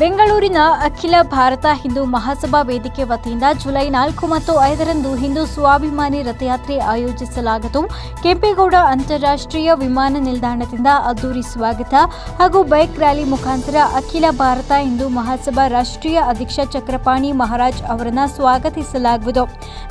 ಬೆಂಗಳೂರಿನ ಅಖಿಲ ಭಾರತ ಹಿಂದೂ ಮಹಾಸಭಾ ವೇದಿಕೆ ವತಿಯಿಂದ ಜುಲೈ ನಾಲ್ಕು ಮತ್ತು ಐದರಂದು ಹಿಂದೂ ಸ್ವಾಭಿಮಾನಿ ರಥಯಾತ್ರೆ ಆಯೋಜಿಸಲಾಗದು. ಕೆಂಪೇಗೌಡ ಅಂತಾರಾಷ್ಟ್ರೀಯ ವಿಮಾನ ನಿಲ್ದಾಣದಿಂದ ಅದ್ದೂರಿ ಸ್ವಾಗತ ಹಾಗೂ ಬೈಕ್ ರ್ಯಾಲಿ ಮುಖಾಂತರ ಅಖಿಲ ಭಾರತ ಹಿಂದೂ ಮಹಾಸಭಾ ರಾಷ್ಟ್ರೀಯ ಅಧ್ಯಕ್ಷ ಚಕ್ರಪಾಣಿ ಮಹಾರಾಜ್ ಅವರನ್ನು ಸ್ವಾಗತಿಸಲಾಗುವುದು.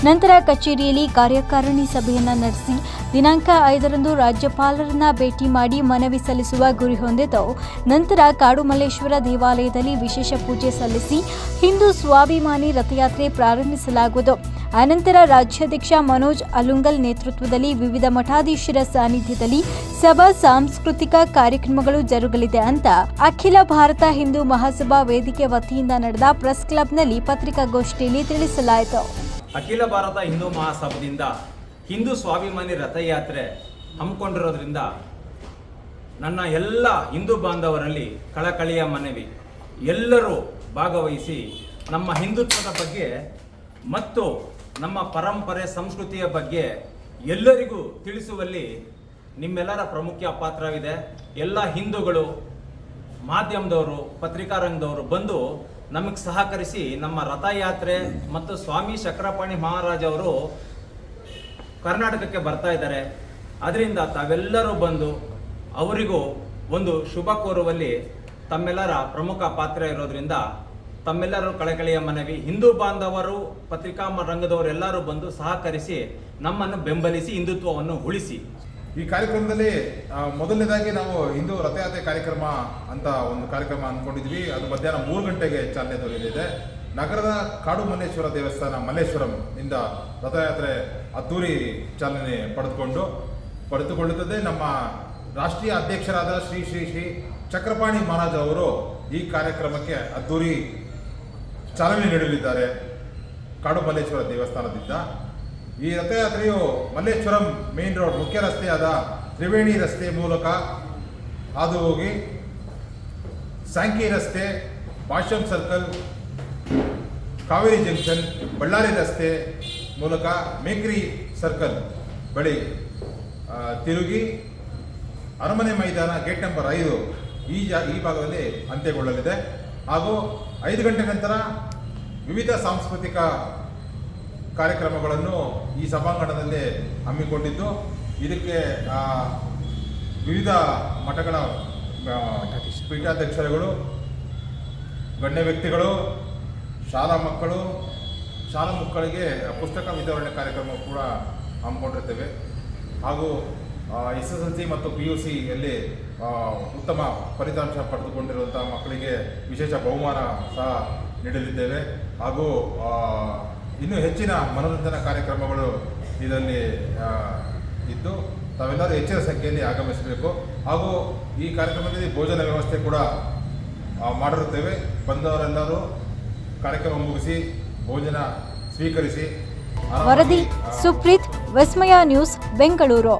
ನಂತರ ಕಚೇರಿಯಲ್ಲಿ ಕಾರ್ಯಕಾರಿಣಿ ಸಭೆಯನ್ನು ನಡೆಸಿ ದಿನಾಂಕ ಐದರಂದು ರಾಜ್ಯಪಾಲರನ್ನ ಭೇಟಿ ಮಾಡಿ ಮನವಿ ಸಲ್ಲಿಸುವ ಗುರಿ ಹೊಂದಿದ್ದು ನಂತರ ಕಾಡುಮಲ್ಲೇಶ್ವರ ದೇವಾಲಯದಲ್ಲಿ ವಿಶೇಷ ಪೂಜೆ ಸಲ್ಲಿಸಿ ಹಿಂದೂ ಸ್ವಾಭಿಮಾನಿ ರಥಯಾತ್ರೆ ಪ್ರಾರಂಭಿಸಲಾಗುವುದು. ಅನಂತರ ರಾಜ್ಯಾಧ್ಯಕ್ಷ ಮನೋಜ್ ಅಲುಂಗಲ್ ನೇತೃತ್ವದಲ್ಲಿ ವಿವಿಧ ಮಠಾಧೀಶರ ಸಾನ್ನಿಧ್ಯದಲ್ಲಿ ಸಭಾ ಸಾಂಸ್ಕೃತಿಕ ಕಾರ್ಯಕ್ರಮಗಳು ಜರುಗಲಿದೆ ಅಂತ ಅಖಿಲ ಭಾರತ ಹಿಂದೂ ಮಹಾಸಭಾ ವೇದಿಕೆ ವತಿಯಿಂದ ನಡೆದ ಪ್ರೆಸ್ ಕ್ಲಬ್ನಲ್ಲಿ ಪತ್ರಿಕಾಗೋಷ್ಠಿಯಲ್ಲಿ ತಿಳಿಸಲಾಯಿತು. ಅಖಿಲ ಭಾರತ ಹಿಂದೂ ಮಹಾಸಭಾದಿಂದ ಹಿಂದೂ ಸ್ವಾಭಿಮಾನಿ ರಥಯಾತ್ರೆ ಹಮ್ಮಿಕೊಂಡಿರೋದ್ರಿಂದ ನನ್ನ ಎಲ್ಲ ಹಿಂದೂ ಬಾಂಧವರಲ್ಲಿ ಕಳಕಳಿಯ ಮನವಿ. ಎಲ್ಲರೂ ಭಾಗವಹಿಸಿ ನಮ್ಮ ಹಿಂದುತ್ವದ ಬಗ್ಗೆ ಮತ್ತು ನಮ್ಮ ಪರಂಪರೆ, ಸಂಸ್ಕೃತಿಯ ಬಗ್ಗೆ ಎಲ್ಲರಿಗೂ ತಿಳಿಸುವಲ್ಲಿ ನಿಮ್ಮೆಲ್ಲರ ಪ್ರಮುಖ ಪಾತ್ರವಿದೆ. ಎಲ್ಲ ಹಿಂದೂಗಳು, ಮಾಧ್ಯಮದವರು, ಪತ್ರಿಕಾರಂಗದವರು ಬಂದು ನಮಗೆ ಸಹಕರಿಸಿ ನಮ್ಮ ರಥಯಾತ್ರೆ ಮತ್ತು ಸ್ವಾಮಿ ಚಕ್ರಪಾಣಿ ಮಹಾರಾಜ್ ಅವರು ಕರ್ನಾಟಕಕ್ಕೆ ಬರ್ತಾ ಇದ್ದಾರೆ. ಅದರಿಂದ ತಾವೆಲ್ಲರೂ ಬಂದು ಅವರಿಗೂ ಒಂದು ಶುಭ ಕೋರುವಲ್ಲಿ ತಮ್ಮೆಲ್ಲರ ಪ್ರಮುಖ ಪಾತ್ರ ಇರೋದ್ರಿಂದ ತಮ್ಮೆಲ್ಲರೂ ಕಳಕಳಿಯ ಮನವಿ. ಹಿಂದೂ ಬಾಂಧವರು, ಪತ್ರಿಕಾ ರಂಗದವರು ಎಲ್ಲರೂ ಬಂದು ಸಹಕರಿಸಿ ನಮ್ಮನ್ನು ಬೆಂಬಲಿಸಿ ಹಿಂದುತ್ವವನ್ನು ಉಳಿಸಿ. ಈ ಕಾರ್ಯಕ್ರಮದಲ್ಲಿ ಮೊದಲನೇದಾಗಿ ನಾವು ಹಿಂದೂ ರಥಯಾತ್ರೆ ಕಾರ್ಯಕ್ರಮ ಅಂತ ಒಂದು ಕಾರ್ಯಕ್ರಮ ಅಂದ್ಕೊಂಡಿದ್ವಿ. ಅದು ಮಧ್ಯಾಹ್ನ ಮೂರು ಗಂಟೆಗೆ ಚಾಲನೆ ದೊರೆಯಲಿದೆ. ನಗರದ ಕಾಡು ಮಲ್ಲೇಶ್ವರ ದೇವಸ್ಥಾನ ಮಲ್ಲೇಶ್ವರಂ ಇಂದ ರಥಯಾತ್ರೆ ಅದ್ದೂರಿ ಚಾಲನೆ ಪಡೆದುಕೊಂಡು, ಪಡೆದುಕೊಳ್ಳುತ್ತದೆ. ನಮ್ಮ ರಾಷ್ಟ್ರೀಯ ಅಧ್ಯಕ್ಷರಾದ ಶ್ರೀ ಶ್ರೀ ಶ್ರೀ ಚಕ್ರಪಾಣಿ ಮಹಾರಾಜ್ ಅವರು ಈ ಕಾರ್ಯಕ್ರಮಕ್ಕೆ ಅದ್ದೂರಿ ಚಾಲನೆ ನೀಡಲಿದ್ದಾರೆ. ಕಾಡು ಮಲ್ಲೇಶ್ವರ ದೇವಸ್ಥಾನದಿಂದ. ಈ ರಥಯಾತ್ರೆಯು ಮಲ್ಲೇಶ್ವರಂ ಮೇನ್ ರೋಡ್ ಮುಖ್ಯ ರಸ್ತೆಯಾದ ತ್ರಿವೇಣಿ ರಸ್ತೆ ಮೂಲಕ ಹಾದು ಹೋಗಿ ಸಾಂಕಿ ರಸ್ತೆ ಭಾಷ್ಯಂ ಸರ್ಕಲ್, ಕಾವೇರಿ ಜಂಕ್ಷನ್, ಬಳ್ಳಾರಿ ರಸ್ತೆ ಮೂಲಕ ಮೇಕ್ರಿ ಸರ್ಕಲ್ ಬಳಿ ತಿರುಗಿ ಅರಮನೆ ಮೈದಾನ ಗೇಟ್ ನಂಬರ್ ಐದು ಈ ಜಾ, ಈ ಭಾಗದಲ್ಲಿ ಅಂತ್ಯಗೊಳ್ಳಲಿದೆ. ಹಾಗೂ ಐದು ಗಂಟೆ ನಂತರ ವಿವಿಧ ಸಾಂಸ್ಕೃತಿಕ ಕಾರ್ಯಕ್ರಮಗಳನ್ನು ಈ ಸಭಾಂಗಣದಲ್ಲಿ ಹಮ್ಮಿಕೊಂಡಿದ್ದು, ಇದಕ್ಕೆ ವಿವಿಧ ಮಠಗಳ ಪೀಠಾಧ್ಯಕ್ಷರುಗಳು, ಗಣ್ಯ ವ್ಯಕ್ತಿಗಳು, ಶಾಲಾ ಮಕ್ಕಳು, ಶಾಲಾ ಮಕ್ಕಳಿಗೆ ಪುಸ್ತಕ ವಿತರಣೆ ಕಾರ್ಯಕ್ರಮ ಕೂಡ ಹಮ್ಮಿಕೊಂಡಿರ್ತೇವೆ. ಹಾಗೂ ಎಸ್ ಎಸ್ ಎಲ್ ಸಿ ಮತ್ತು ಪಿ ಯು ಸಿಯಲ್ಲಿ ಉತ್ತಮ ಫಲಿತಾಂಶ ಪಡೆದುಕೊಂಡಿರುವಂಥ ಮಕ್ಕಳಿಗೆ ವಿಶೇಷ ಬಹುಮಾನ ಸಹ ನೀಡಲಿದ್ದೇವೆ. ಹಾಗೂ ಇನ್ನೂ ಹೆಚ್ಚಿನ ಮನೋರಂಜನಾ ಕಾರ್ಯಕ್ರಮಗಳು ಇದರಲ್ಲಿ ಇದ್ದು ತಾವೆಲ್ಲರೂ ಹೆಚ್ಚಿನ ಸಂಖ್ಯೆಯಲ್ಲಿ ಆಗಮಿಸಬೇಕು. ಹಾಗೂ ಈ ಕಾರ್ಯಕ್ರಮದಲ್ಲಿ ಭೋಜನ ವ್ಯವಸ್ಥೆ ಕೂಡ ಮಾಡಿರುತ್ತೇವೆ. ಬಂದವರೆಲ್ಲರೂ ಕಾರ್ಯಕ್ರಮ ಮುಗಿಸಿ ಭೋಜನ ಸ್ವೀಕರಿಸಿ. ವರದಿ ಸುಪ್ರೀತ್ ವಿಸ್ಮಯ ನ್ಯೂಸ್ ಬೆಂಗಳೂರು.